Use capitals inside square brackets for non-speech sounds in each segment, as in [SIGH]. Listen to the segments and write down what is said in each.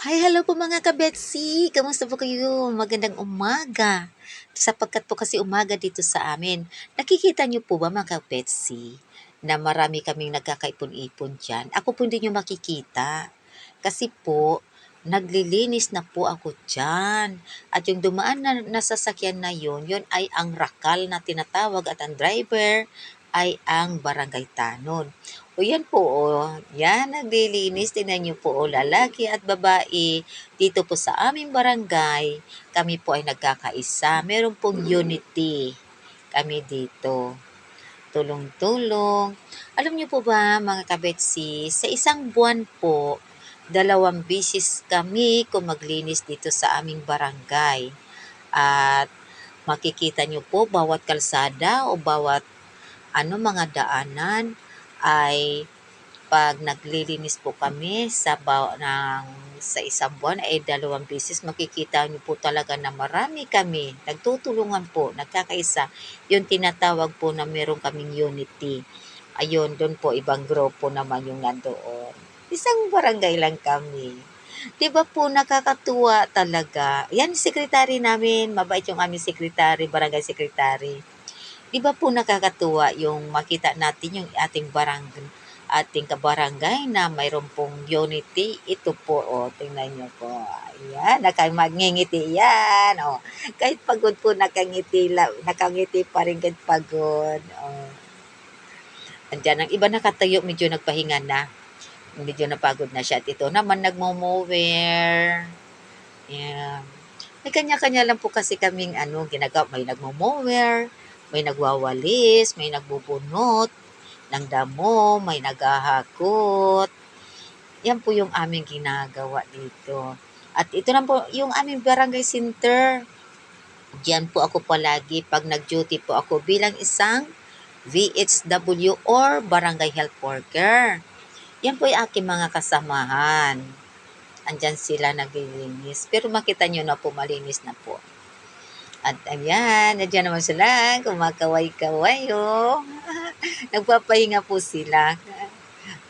Hi, hello po mga kabetsi! Kamusta po kayo? Magandang umaga. Sapagkat po kasi umaga dito sa amin. Nakikita niyo po ba mga kabetsi na marami kaming nagkakaipon-ipon dyan? Ako po hindi niyo makikita. Kasi po, naglilinis na po ako dyan. At yung dumaan na nasasakyan na yun, yun ay ang rakal na tinatawag at ang driver ay ang barangay tanod. O yan po, o. Yan, naglilinis. Tingnan niyo po, o, lalaki at babae. Dito po sa aming barangay, kami po ay nagkakaisa. Meron pong unity kami dito. Tulong-tulong. Alam niyo po ba, mga kabetsi, sa isang buwan po, dalawang bisis kami kung maglinis dito sa aming barangay. At makikita niyo po, bawat kalsada o bawat ano mga daanan ay pag naglilinis po kami sa ba- ng sa isang buwan ay dalawang beses makikita niyo po talaga na marami kami nagtutulungan po nagkakaisa yung tinatawag po na meron kaming unity ayun doon po ibang grupo naman yung nandoon isang barangay lang kami Di ba po nakakatuwa talaga? Yan, sekretary namin. Mabait yung aming sekretary, barangay sekretary. Di ba po nakakatuwa yung makita natin yung ating barangay, ating kabarangay na mayroon pong unity. Ito po, o, oh, tingnan nyo po. Ayan, nakamagngingiti yan. O, oh. kahit pagod po, nakangiti, nakangiti pa rin kahit pagod. O. Oh. Andyan, ang iba nakatayo, medyo nagpahinga na. Medyo napagod na siya. At ito naman, nagmo-mower. Yeah. May kanya-kanya lang po kasi kaming ano, ginagawa. May nagmo-mower, may nagwawalis, may nagbubunot ng damo, may naghahakot. Yan po yung aming ginagawa dito. At ito na po yung aming barangay center. Diyan po ako palagi pag nag-duty po ako bilang isang VHW or barangay health worker. Yan po yung aking mga kasamahan. Andyan sila naglilinis. Pero makita nyo na po, malinis na po. At ayan, nandiyan naman sila, kumakaway-kaway, oh. [LAUGHS] Nagpapahinga po sila.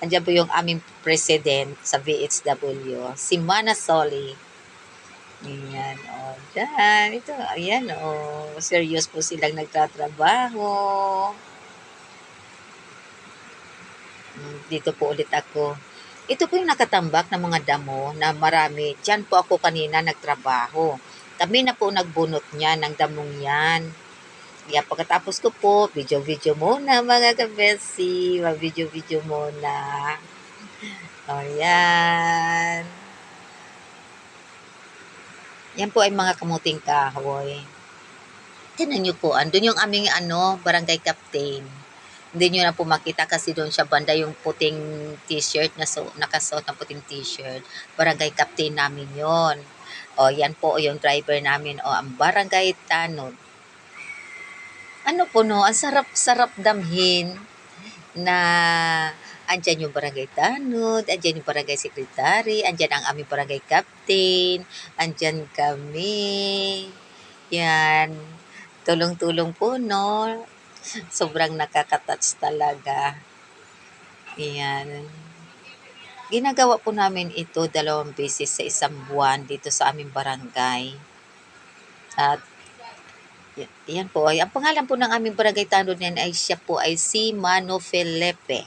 Andiyan po yung aming president sa VHW, si Mana Soli. Ayan, oh, dyan. Ito, ayan, oh. Serious po silang nagtatrabaho. Dito po ulit ako. Ito po yung nakatambak ng mga damo na marami. Diyan po ako kanina nagtrabaho kami na po nagbunot niya ng damong yan. Kaya pagkatapos ko po, video-video muna mga kabesi. Mag-video-video muna. [LAUGHS] O yan. Yan po ay mga kamuting kahoy. Tinan nyo po, andun yung aming ano, barangay captain. Hindi nyo na po makita kasi doon siya banda yung puting t-shirt na so, nakasuot ng puting t-shirt. Barangay captain namin yon o, yan po yung driver namin. O, ang Barangay Tanod. Ano po no, ang sarap-sarap damhin na andyan yung barangay tanod, andyan yung barangay secretary, andyan ang aming barangay captain, andyan kami. Yan. Tulong-tulong po, no? Sobrang nakakatouch talaga. Yan. Ginagawa po namin ito dalawang beses sa isang buwan dito sa aming barangay. At yan po ay, ang pangalan po ng aming barangay tanod niyan ay siya po ay si Mano Felipe.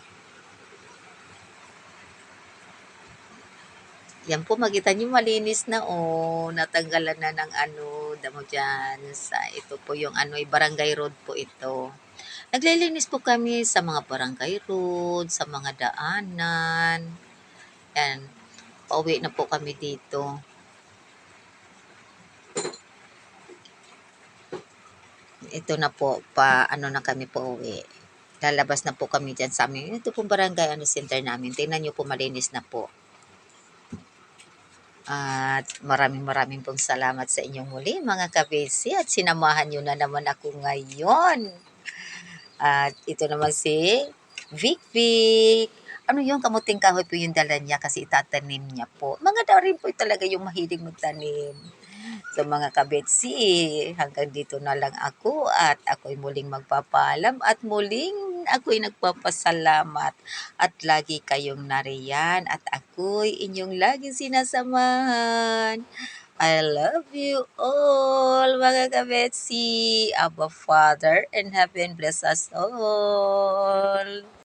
Yan po, makita niyo malinis na oh, natanggalan na ng ano, damo dyan. Sa, ito po yung ano, barangay road po ito. Naglilinis po kami sa mga barangay road, sa mga daanan, yan. Pauwi na po kami dito. Ito na po, pa ano na kami po uwi. Lalabas na po kami dyan sa amin. Ito pong barangay ano, center namin. Tingnan nyo po, malinis na po. At maraming maraming pong salamat sa inyong muli mga kabesi at sinamahan nyo na naman ako ngayon. At ito naman si Vic Vic ano yung kamuting kahoy po yung dala niya kasi itatanim niya po. Mga daw rin po talaga yung mahilig magtanim. So mga kabetsi, hanggang dito na lang ako at ako'y muling magpapalam at muling ako'y nagpapasalamat at lagi kayong nariyan at ako'y inyong laging sinasamahan. I love you all, mga kabetsi. Abba Father in heaven, bless us all.